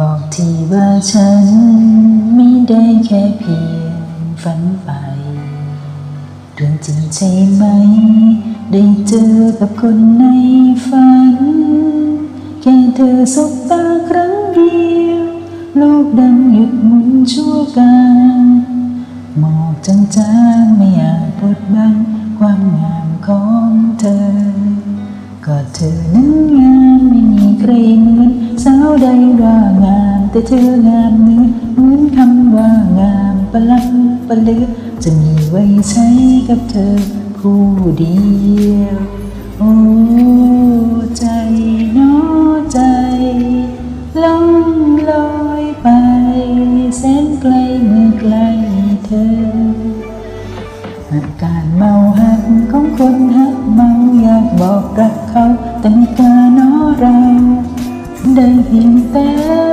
บอกทีว่าฉันไม่ได้แค่เพียงฝันไปเรื่องจริงใช่ไหม ได้เจอกับคนในฝัน แค่เธอสบตาครั้งเดียว โลกดังหยุดหมุนชั่วการหมอกจางๆไม่อาจบดบังความงามของเธอ ก็เธอนั้นงามไม่มีใครเหมือนาวใดว่างาม แต่เธองามนื้เหมือนคำว่างามประลับประลือจะมีไว้ใช้กับเธอผู้เดียว โอ้ใจน้อใจล่องลอยไปแสนไกลเมื่อไกลเธออาการเมาหักของคนหักเมาอยากบอกรักเขาแต่ไม่กล้า น้อเ